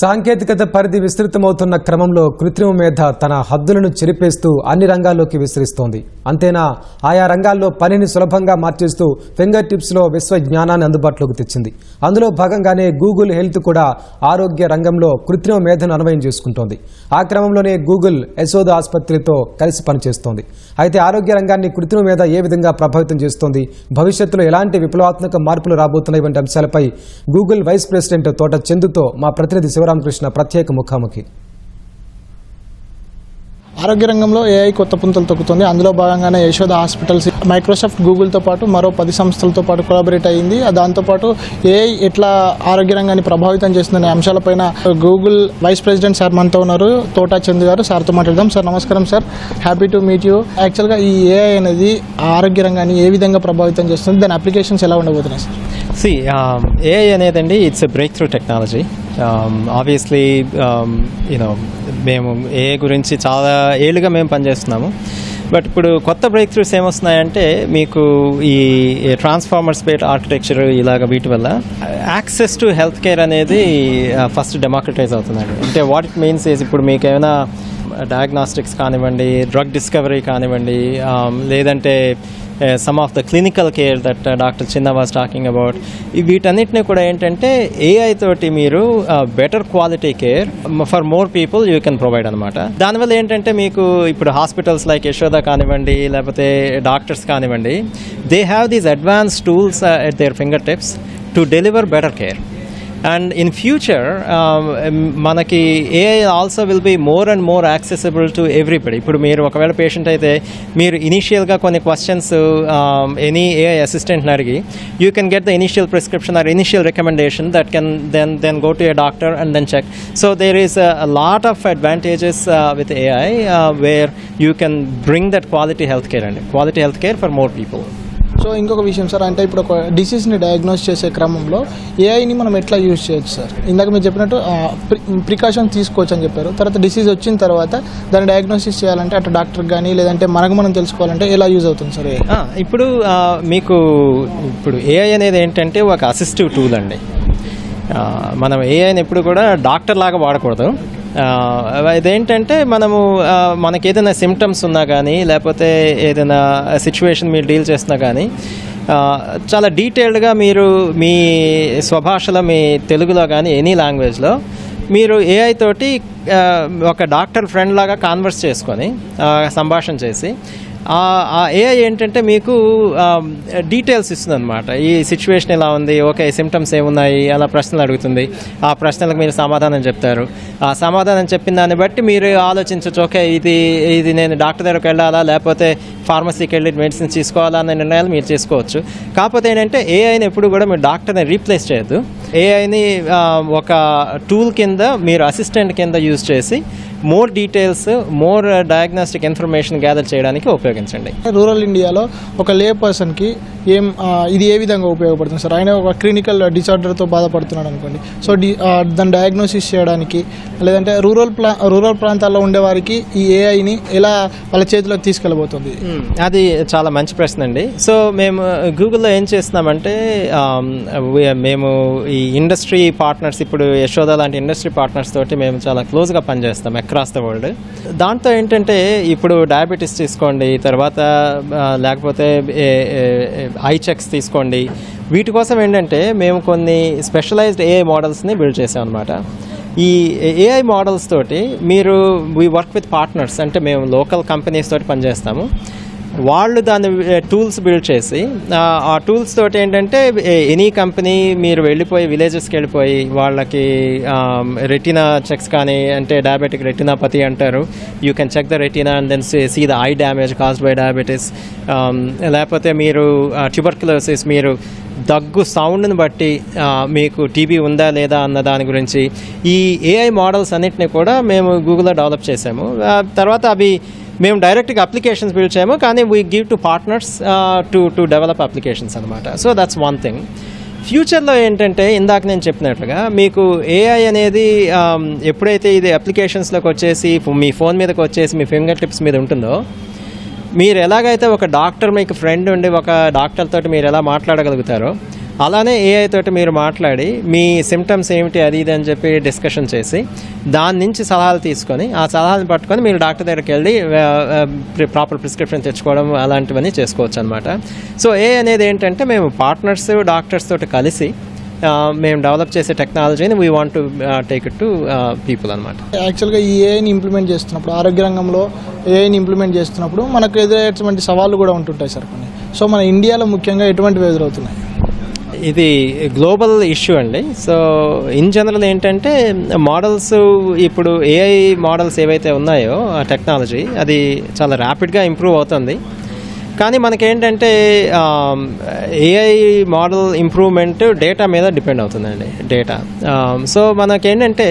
సాంకేతికత పరిధి విస్తృతమవుతున్న క్రమంలో కృత్రిమ మేధ తన హద్దులను చెరిపేస్తూ అన్ని రంగాల్లోకి విస్తరిస్తోంది. అంతేనా ఆయా రంగాల్లో పనిని సులభంగా మార్చేస్తూ ఫింగర్ టిప్స్లో విశ్వ జ్ఞానాన్ని అందుబాటులోకి తెచ్చింది. అందులో భాగంగానే గూగుల్ హెల్త్ కూడా ఆరోగ్య రంగంలో కృత్రిమ మేధను అన్వయం చేసుకుంటోంది. ఆ క్రమంలోనే గూగుల్ యశోద ఆసుపత్రితో కలిసి పనిచేస్తోంది. అయితే ఆరోగ్య రంగాన్ని కృత్రిమ మేధ ఏ విధంగా ప్రభావితం చేస్తోంది భవిష్యత్తులో ఎలాంటి విప్లవాత్మక మార్పులు రాబోతున్నాయి వంటి అంశాలపై గూగుల్ వైస్ ప్రెసిడెంట్ తోట చందుతో మా ప్రతినిధి శివరామకృష్ణ ప్రత్యేక ముఖాముఖి. ఆరోగ్య రంగంలో ఏఐ కొత్త పుంతలు తొక్కుతుంది. అందులో భాగంగానే యశోద హాస్పిటల్స్ మైక్రోసాఫ్ట్ గూగుల్తో పాటు మరో పది సంస్థలతో పాటు కొలాబరేట్ అయ్యింది దాంతోపాటు ఏఐ ఎట్లా ఆరోగ్య రంగాన్ని ప్రభావితం చేస్తుందనే అంశాలపైన గూగుల్ వైస్ ప్రెసిడెంట్ సార్ మనతో ఉన్నారు. తోటా చంద్ గారు సార్తో మాట్లాడదాం. సార్ నమస్కారం sir. Happy to meet you యాక్చువల్గా ఈ ఏఐ అనేది ఆరోగ్య రంగాన్ని ఏ విధంగా ప్రభావితం చేస్తుంది? దాని అప్లికేషన్స్ ఎలా ఉండబోతున్నాయి sir? C AI um, అనేదండి it's a breakthrough technology obviously you know మేము ఏఐ గురించి చాలా ఏళ్ళుగా మేము పనిచేస్తున్నాము. బట్ ఇప్పుడు కొత్త బ్రేక్ త్రూస్ ఏమొస్తున్నాయంటే మీకు ఈ ట్రాన్స్ఫార్మర్స్ బేట్ ఆర్కిటెక్చర్ ఇలాగ వీటి వల్ల యాక్సెస్ టు హెల్త్ కేర్ అనేది ఫస్ట్ డెమోక్రటైజ్ అవుతుందండి. అంటే వాట్ ఇట్ మీన్స్ ఈజ్ ఇప్పుడు మీకు ఏమైనా డయాగ్నాస్టిక్స్ కానివ్వండి డ్రగ్ డిస్కవరీ కానివ్వండి um, లేదంటే some of the clinical care that doctor Chinna was talking about వీటన్నిటిని కూడా ఏంటంటే ఏఐ తోటి మీరు better quality care for more people you can provide అనమాట దానివల్ల ఏంటంటే మీకు ఇప్పుడు హాస్పిటల్స్ లైక్ యశోద కానివ్వండి లేకపోతే డాక్టర్స్ కానివ్వండి they have these advance tools at their fingertips to deliver better care and in future మనకి AI also will be more and more accessible to everybody ఇప్పుడు మీరు ఒకవేళ పేషెంట్ అయితే మీరు ఇనీషియల్గా కొన్ని క్వశ్చన్స్ ఎనీ ఏఐ అసిస్టెంట్ని అడిగి you can get the initial prescription or initial recommendation that can then then go to a doctor and then check so there is a lot of advantages with AI where you can bring that quality health care అండి quality health care for more people so ఇంకొక విషయం sir అంటే ఇప్పుడు ఒక డిసీజ్ని diagnose చేసే క్రమంలో ఏఐని మనం ఎట్లా యూజ్ చేయొచ్చు సార్ ఇందాక మీరు చెప్పినట్టు ప్రికాషన్ తీసుకోవచ్చు అని చెప్పారు. తర్వాత డిసీజ్ వచ్చిన తర్వాత దాన్ని డయాగ్నోసిస్ చేయాలంటే అటు డాక్టర్ కానీ లేదంటే మనకు మనం తెలుసుకోవాలంటే ఎలా యూజ్ అవుతుంది సార్ ఇప్పుడు మీకు ఇప్పుడు ఏఐ అనేది ఏంటంటే ఒక అసిస్టివ్ టూల్ అండి. మనం ఏఐని ఎప్పుడు కూడా డాక్టర్ లాగా వాడకూడదు. ఇదేంటంటే మనము మనకి ఏదైనా సిమ్టమ్స్ ఉన్నా కానీ లేకపోతే ఏదైనా సిచ్యువేషన్ మీరు డీల్ చేస్తున్నా కానీ చాలా డీటెయిల్డ్గా మీరు మీ స్వభాషలో మీ తెలుగులో కానీ ఎనీ లాంగ్వేజ్లో మీరు ఏఐ తోటి ఒక డాక్టర్ ఫ్రెండ్ లాగా కాన్వర్స్ చేసుకొని సంభాషణ చేసి ఆ ఏఐ ఏంటంటే మీకు డీటెయిల్స్ ఇస్తుంది అనమాట ఈ సిచ్యువేషన్ ఎలా ఉంది? ఓకే సిమ్టమ్స్ ఏమున్నాయి? అలా ప్రశ్నలు అడుగుతుంది. ఆ ప్రశ్నలకు మీరు సమాధానం చెప్తారు. ఆ సమాధానం చెప్పిన దాన్ని బట్టి మీరు ఆలోచించవచ్చు ఓకే ఇది ఇది నేను డాక్టర్ దగ్గరకు వెళ్ళాలా? లేకపోతే ఫార్మసీకి వెళ్ళి మెడిసిన్స్ తీసుకోవాలా అనే నిర్ణయాలు మీరు చేసుకోవచ్చు. కాకపోతే ఏంటంటే ఏఐని ఎప్పుడు కూడా మీరు డాక్టర్ని రీప్లేస్ చేయొద్దు. ఏఐని ఒక టూల్ కింద మీరు అసిస్టెంట్ కింద యూజ్ చేసి more details more diagnostic information gather చేయడానికి ఉపయోగించండి. రూరల్ ఇండియాలో ఒక లే పర్సన్కి ఏం ఇది ఏ విధంగా ఉపయోగపడుతుంది సార్? ఆయన ఒక క్లినికల్ డిసార్డర్తో బాధపడుతున్నాడు అనుకోండి. సో డి దాన్ని డయాగ్నోసిస్ చేయడానికి లేదంటే రూరల్ ప్లా రూరల్ ప్రాంతాల్లో ఉండేవారికి ఈ ఏఐని ఎలా వాళ్ళ చేతిలోకి తీసుకెళ్ళబోతుంది? అది చాలా మంచి ప్రశ్న అండి. సో మేము గూగుల్లో ఏం చేస్తున్నామంటే ఆమ్, we- మేము ఈ ఇండస్ట్రీ పార్ట్నర్స్ ఇప్పుడు యశోద లాంటి ఇండస్ట్రీ పార్ట్నర్స్ తోటి మేము చాలా క్లోజ్గా పనిచేస్తాం. అక్రాస్ ద వరల్డ్ దాంతో ఏంటంటే ఇప్పుడు డయాబెటీస్ తీసుకోండి తర్వాత లేకపోతే ఐ చెక్స్ తీసుకోండి. వీటి కోసం ఏంటంటే మేము కొన్ని స్పెషలైజ్డ్ ఏఐ మోడల్స్ని బిల్డ్ చేసాం అనమాట ఈ ఏఐ మోడల్స్ తోటి మీరు వీ వర్క్ విత్ పార్ట్నర్స్ అంటే మేము లోకల్ కంపెనీస్ తోటి పనిచేస్తాము. వాళ్ళు దాన్ని టూల్స్ బిల్డ్ చేసి ఆ, టూల్స్ తోటి ఏంటంటే ఎనీ కంపెనీ మీరు వెళ్ళిపోయి విలేజెస్కి వెళ్ళిపోయి వాళ్ళకి రెటినా చెక్స్ కానీ అంటే డయాబెటిక్ రెటినాపతి అంటారు. You can check the retina and then see the eye damage caused by diabetes లేకపోతే మీరు ట్యూబర్క్యులోసిస్ మీరు దగ్గు సౌండ్ని బట్టి మీకు టీబీ ఉందా లేదా అన్న దాని గురించి ఈ ఏఐ మోడల్స్ అన్నిటిని కూడా మేము గూగుల్లో డెవలప్ చేసాము. తర్వాత అవి మేము డైరెక్ట్గా అప్లికేషన్స్ బిల్డ్ చేయము కానీ we give to partners to to develop applications అనమాట సో దట్స్ వన్ థింగ్ ఫ్యూచర్లో ఏంటంటే ఇందాక నేను చెప్పినట్లుగా మీకు ఏఐ అనేది um, ఎప్పుడైతే ఇది అప్లికేషన్స్లోకి వచ్చేసి మీ ఫోన్ మీదకి వచ్చేసి మీ ఫింగర్ టిప్స్ మీద ఉంటుందో మీరు ఎలాగైతే ఒక డాక్టర్ మీకు ఫ్రెండ్ ఉండి ఒక డాక్టర్ తోటి మీరు ఎలా మాట్లాడగలుగుతారో అలానే ఏఐ తోటి మీరు మాట్లాడి మీ సిమ్టమ్స్ ఏమిటి అది ఇది అని చెప్పి డిస్కషన్ చేసి దాని నుంచి సలహాలు తీసుకొని ఆ సలహాలను పట్టుకొని మీరు డాక్టర్ దగ్గరికి వెళ్ళి ప్రాపర్ ప్రిస్క్రిప్షన్ తెచ్చుకోవడం అలాంటివన్నీ చేసుకోవచ్చు అనమాట సో ఏ అనేది ఏంటంటే మేము పార్ట్నర్స్ డాక్టర్స్ తోటి కలిసి మేము డెవలప్ చేసే టెక్నాలజీని we want to take it to people అనమాట యాక్చువల్గా ఈ ఏఐని ఇంప్లిమెంట్ చేస్తున్నప్పుడు ఆరోగ్య రంగంలో ఏఐని ఇంప్లిమెంట్ చేస్తున్నప్పుడు మనకు ఎదురయ్యేటువంటి సవాళ్ళు కూడా ఉంటుంటాయి సార్ కొన్ని. సో మన ఇండియాలో ముఖ్యంగా ఎటువంటివి ఎదురవుతున్నాయి ఇది గ్లోబల్ ఇష్యూ అండి. సో ఇన్ జనరల్ ఏంటంటే మోడల్స్ ఇప్పుడు ఏఐ మోడల్స్ ఏవైతే ఉన్నాయో ఆ టెక్నాలజీ అది చాలా ర్యాపిడ్గా ఇంప్రూవ్ అవుతుంది. కానీ మనకేంటంటే ఏఐ మోడల్ ఇంప్రూవ్మెంట్ డేటా మీద డిపెండ్ అవుతుందండి డేటా సో మనకేంటంటే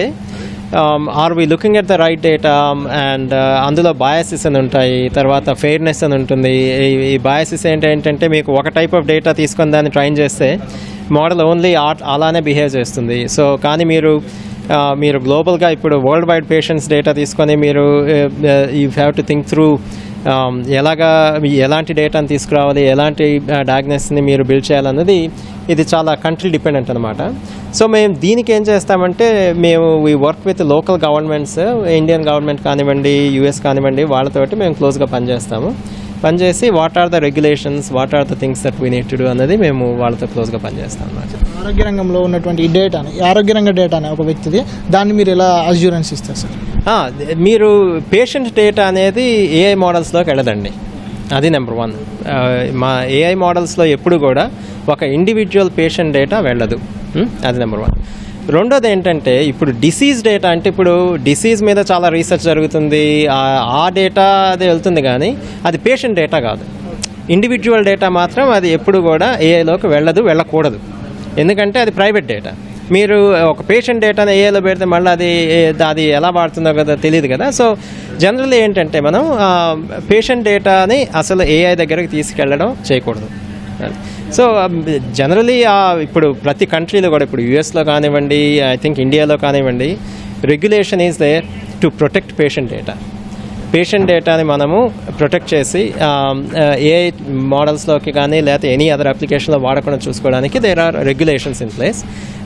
are we looking at the right data and అందులో బయాసిస్ అని ఉంటాయి. తర్వాత ఫెయిర్నెస్ అని ఉంటుంది. ఈ- ఈ బయాసిస్ ఏంటంటే మీకు ఒక టైప్ ఆఫ్ డేటా తీసుకొని దాన్ని ట్రైన్ చేస్తే మోడల్ ఓన్లీ అలానే బిహేవ్ చేస్తుంది. సో కానీ మీరు uh, మీరు గ్లోబల్గా ఇప్పుడు వరల్డ్ వైడ్ పేషెంట్స్ డేటా తీసుకొని మీరు you have to think through Um, ఎలాగా ఎలాంటి డేటాని తీసుకురావాలి ఎలాంటి డయాగ్నోసిస్ని మీరు బిల్డ్ చేయాలన్నది ఇది చాలా కంట్రీ డిపెండెంట్ అనమాట సో మేము దీనికి ఏం చేస్తామంటే మేము we work with local governments Indian government కానివ్వండి యూఎస్ కానివ్వండి వాళ్ళతోటి మేము క్లోజ్గా పనిచేస్తాము. పనిచేసి what are the regulations what are the things that we need to do మేము వాళ్ళతో క్లోజ్గా పనిచేస్తాం ఆరోగ్య రంగంలో ఉన్నటువంటి ఈ డేటాని ఆరోగ్య రంగ డేటాని ఒక వ్యక్తిది దాన్ని మీరు ఎలా అజ్యూరెన్స్ ఇస్తారు సార్ మీరు పేషెంట్ డేటా అనేది ఏఐ మోడల్స్లోకి వెళ్ళదండి. అది నెంబర్ వన్ మా ఏఐ మోడల్స్లో ఎప్పుడు కూడా ఒక ఇండివిజువల్ పేషెంట్ డేటా వెళ్ళదు. అది నెంబర్ వన్ రెండోది ఏంటంటే ఇప్పుడు డిసీజ్ డేటా అంటే ఇప్పుడు డిసీజ్ మీద చాలా రీసెర్చ్ జరుగుతుంది. ఆ- ఆ డేటా అది వెళ్తుంది కానీ అది పేషెంట్ డేటా కాదు. ఇండివిజువల్ డేటా మాత్రం అది ఎప్పుడు కూడా ఏఐలోకి వెళ్ళదు వెళ్ళకూడదు. ఎందుకంటే అది ప్రైవేట్ డేటా మీరు ఒక పేషెంట్ డేటాని ఏఐలో పెడితే మళ్ళీ అది అది ఎలా వాడుతుందో కదా తెలియదు కదా. సో జనరల్లీ ఏంటంటే మనం పేషెంట్ డేటాని అసలు ఏఐ దగ్గరకు తీసుకెళ్ళడం చేయకూడదు. సో జనరలీ um, ఇప్పుడు ప్రతి కంట్రీలో కూడా ఇప్పుడు యుఎస్లో కానివ్వండి ఐ థింక్ ఇండియాలో కానివ్వండి regulation is there to protect patient data patient డేటాని మనము ప్రొటెక్ట్ చేసి ఏ మోడల్స్లోకి కానీ లేకపోతే ఎనీ అదర్ అప్లికేషన్లో వాడకుండా చూసుకోవడానికి there are regulations in place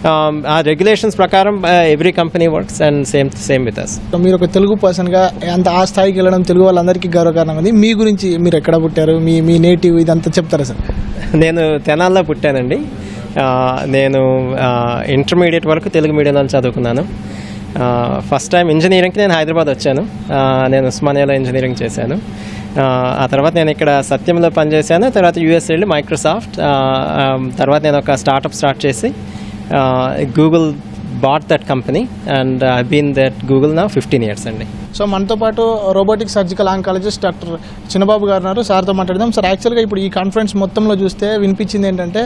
ఆ రెగ్యులేషన్స్ ప్రకారం every company works and same same with us మీరు ఒక తెలుగు పర్సన్గా అంత ఆ స్థాయికి వెళ్ళడం తెలుగు వాళ్ళందరికీ గౌరవకారణం ఉంది. మీ గురించి మీరు ఎక్కడ పుట్టారు? మీ మీ నేటివ్ ఇదంతా చెప్తారా సార్ నేను తెనాల్లో పుట్టానండి. ఆ, నేను ఇంటర్మీడియట్ వరకు తెలుగు మీడియంలో చదువుకున్నాను. ఫస్ట్ టైం ఇంజనీరింగ్కి నేను హైదరాబాద్ వచ్చాను. ఆ, నేను ఉస్మానియాలో ఇంజనీరింగ్ చేశాను. ఆ, తర్వాత నేను ఇక్కడ సత్యంలో పనిచేశాను. తర్వాత యూఎస్ వెళ్ళి మైక్రోసాఫ్ట్. ఆ, తర్వాత నేను ఒక స్టార్టప్ స్టార్ట్ చేసి Google bought that company and I been that Google నా ఫిఫ్టీన్ ఇయర్స్ అండి సో మనతో పాటు robotic surgical oncologist doctor Chinnababu garu ఉన్నారు. సార్తో మాట్లాడదాం. సార్ యాక్చువల్గా ఇప్పుడు ఈ కాన్ఫరెన్స్ మొత్తంలో చూస్తే వినిపించింది ఏంటంటే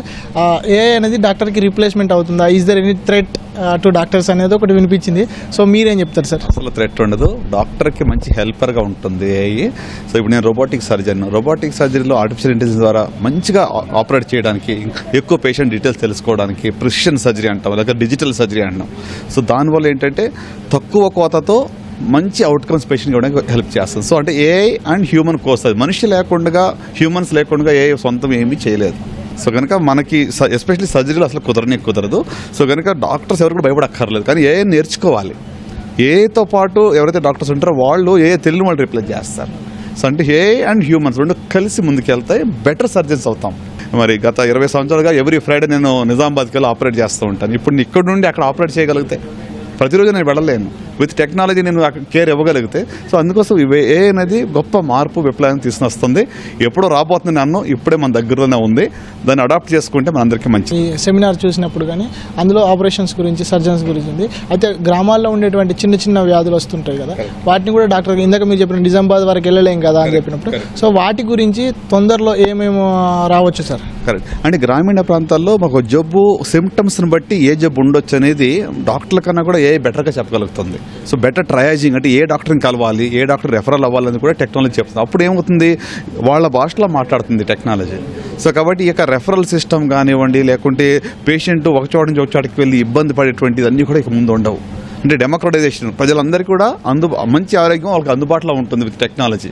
ఏఐ అనేది డాక్టర్కి రీప్లేస్మెంట్ అవుతుందా? Is there any threat to doctors అనేది ఒకటి వినిపించింది. సో మీరేం చెప్తారు సార్? అసలు థ్రెట్ ఉండదు. డాక్టర్కి మంచి హెల్పర్గా ఉంటుంది ఏఐ సో ఇప్పుడు నేను రోబోటిక్ సర్జన్ రోబోటిక్ సర్జరీలో ఆర్టిఫిషియల్ ఇంటెలిజెన్స్ ద్వారా మంచిగా ఆపరేట్ చేయడానికి ఎక్కువ పేషెంట్ డీటెయిల్స్ తెలుసుకోవడానికి ప్రిసిషన్ సర్జరీ అంటాం లేకపోతే డిజిటల్ సర్జరీ అంటాం. సో దానివల్ల ఏంటంటే తక్కువ కోతతో మంచి అవుట్కమ్స్ పేషెంట్ ఇవ్వడానికి హెల్ప్ చేస్తుంది. సో అంటే ఏఐ అండ్ హ్యూమన్ కోస్తుంది మనిషి లేకుండా హ్యూమన్స్ లేకుండా ఏ సొంతం ఏమీ చేయలేదు. సో కనుక మనకి ఎస్పెషల్లీ సర్జరీలు అసలు కుదరనే కుదరదు. సో కనుక డాక్టర్స్ ఎవరు కూడా భయపడక్కర్లేదు. కానీ ఏ నేర్చుకోవాలి. ఏతో పాటు ఎవరైతే డాక్టర్స్ ఉంటారో వాళ్ళు ఏ తెలియని వాళ్ళు రిప్లేస్ చేస్తారు. సో అంటే ఏ అండ్ హ్యూమన్స్ రెండు కలిసి ముందుకెళ్తాయి. బెటర్ సర్జన్స్ అవుతాం. మరి గత ఇరవై సంవత్సరాలుగా ఎవ్రీ ఫ్రైడే నేను నిజామాబాద్కి వెళ్ళి ఆపరేట్ చేస్తూ ఉంటాను. ఇప్పుడు నేను ఇక్కడ నుండి అక్కడ ఆపరేట్ చేయగలిగితే ప్రతిరోజు నేను వెళ్ళలేను. విత్ టెక్నాలజీ నేను కేర్ ఇవ్వగలిగితే సో అందుకోసం ఇవే ఏ అనేది గొప్ప మార్పు విప్లవం తీసుకుని వస్తుంది ఎప్పుడో రాబోతుంది నన్ను ఇప్పుడే మన దగ్గరలోనే ఉంది. దాన్ని అడాప్ట్ చేసుకుంటే మనందరికీ మంచిది. ఈ సెమినార్ చూసినప్పుడు కానీ అందులో ఆపరేషన్స్ గురించి సర్జన్స్ గురించి ఉంది. అయితే గ్రామాల్లో ఉండేటువంటి చిన్న చిన్న వ్యాధులు వస్తుంటాయి కదా వాటిని కూడా డాక్టర్ ఇందాక మీరు చెప్పిన నిజామాబాద్ వరకు వెళ్ళలేం కదా అని చెప్పినప్పుడు. సో వాటి గురించి తొందరలో ఏమేమో రావచ్చు సార్? కరెక్ట్ అంటే గ్రామీణ ప్రాంతాల్లో మాకు జబ్బు సిమ్టమ్స్ని బట్టి ఏ జబ్బు ఉండొచ్చు అనేది డాక్టర్ల కన్నా కూడా ఏ బెటర్గా చెప్పగలుగుతుంది. సో బెటర్ ట్రయాజింగ్ అంటే ఏ డాక్టర్ని కలవాలి ఏ డాక్టర్ రెఫరల్ అవ్వాలని కూడా టెక్నాలజీ చెప్తుంది. అప్పుడు ఏమవుతుంది? వాళ్ళ భాషలో మాట్లాడుతుంది టెక్నాలజీ. సో కాబట్టి ఈ యొక్క రెఫరల్ సిస్టమ్ కానివ్వండి లేకుంటే పేషెంట్ ఒక చోట నుంచి ఒక చోటకి వెళ్ళి ఇబ్బంది పడేటువంటిది అన్నీ కూడా ఇక ముందు ఉండవు. అంటే డెమోక్రటైజేషన్ ప్రజలందరికీ కూడా అందు మంచి ఆరోగ్యం వాళ్ళకి అందుబాటులో ఉంటుంది విత్ టెక్నాలజీ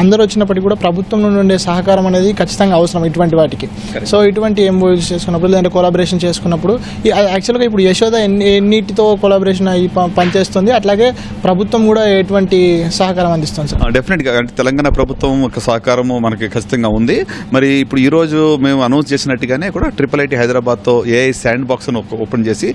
అందరూ వచ్చినప్పటికీ కూడా ప్రభుత్వం నుండి ఉండే సహకారం అనేది ఖచ్చితంగా అవసరం ఇటువంటి వాటికి. సో ఇటువంటి ఎంఓయూస్ చేసుకున్నప్పుడు లేదంటే కొలాబరేషన్ చేసుకున్నప్పుడు యాక్చువల్గా ఇప్పుడు యశోద ఎన్ని ఎన్నిటితో కొలాబరేషన్ అయ్యి పనిచేస్తుంది అట్లాగే ప్రభుత్వం కూడా ఎటువంటి సహకారం అందిస్తుంది సార్? డెఫినెట్గా అంటే తెలంగాణ ప్రభుత్వం ఒక సహకారము మనకి ఖచ్చితంగా ఉంది. మరి ఇప్పుడు ఈ రోజు మేము అనౌన్స్ చేసినట్టుగానే కూడా ట్రిపుల్ ఐటీ హైదరాబాద్తో ఏఐ శాండ్ బాక్స్ అని ఓపెన్ చేసి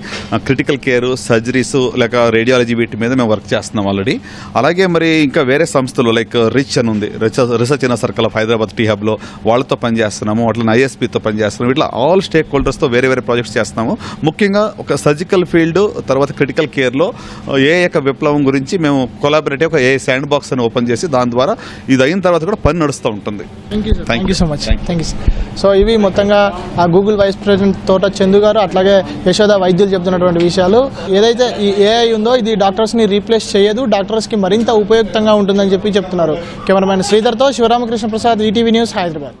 క్రిటికల్ కేర్ సర్జరీస్ లేక రేడియాలజీ వీటి మీద మేము వర్క్ చేస్తున్నాం ఆల్రెడీ అలాగే మరి ఇంకా వేరే సంస్థలు లైక్ రిచ్ అని ఉంది. Rich- research in circle of Hyderabad T హబ్లో వాళ్ళతో పనిచేస్తున్నాము అట్లా ఐఎస్పీతో పనిచేస్తున్నాము. ఇట్లా ఆల్ స్టేక్ హోల్డర్స్తో వేరే వేరే ప్రాజెక్ట్స్ చేస్తున్నాము. ముఖ్యంగా ఒక సర్జికల్ ఫీల్డ్ తర్వాత క్రిటికల్ కేర్లో ఏ యొక్క విప్లవం గురించి మేము కొలాబరేటివ్ ఒక ఏ శాండ్ బాక్స్ అని ఓపెన్ చేసి దాని ద్వారా ఇది అయిన తర్వాత కూడా పని నడుస్తూ ఉంటుంది. Thank you. So much. Thank you so ఇవి మొత్తంగా ఆ గూగుల్ వైస్ ప్రెసిడెంట్ తోట చందు గారు అట్లాగే యశోద వైద్యులు చెప్తున్నటువంటి విషయాలు. ఏదైతే ఈ ఏఐ ఉందో ఇది డాక్టర్స్ని రీప్లేస్ చేయదు. డాక్టర్స్కి మరింత ఉపయుక్తంగా ఉంటుందని చెప్పి చెప్తున్నారు. కెమెరామెన్ శ్రీధర్తో శివరామకృష్ణ ప్రసాద్ ఈటీవీ న్యూస్ హైదరాబాద్.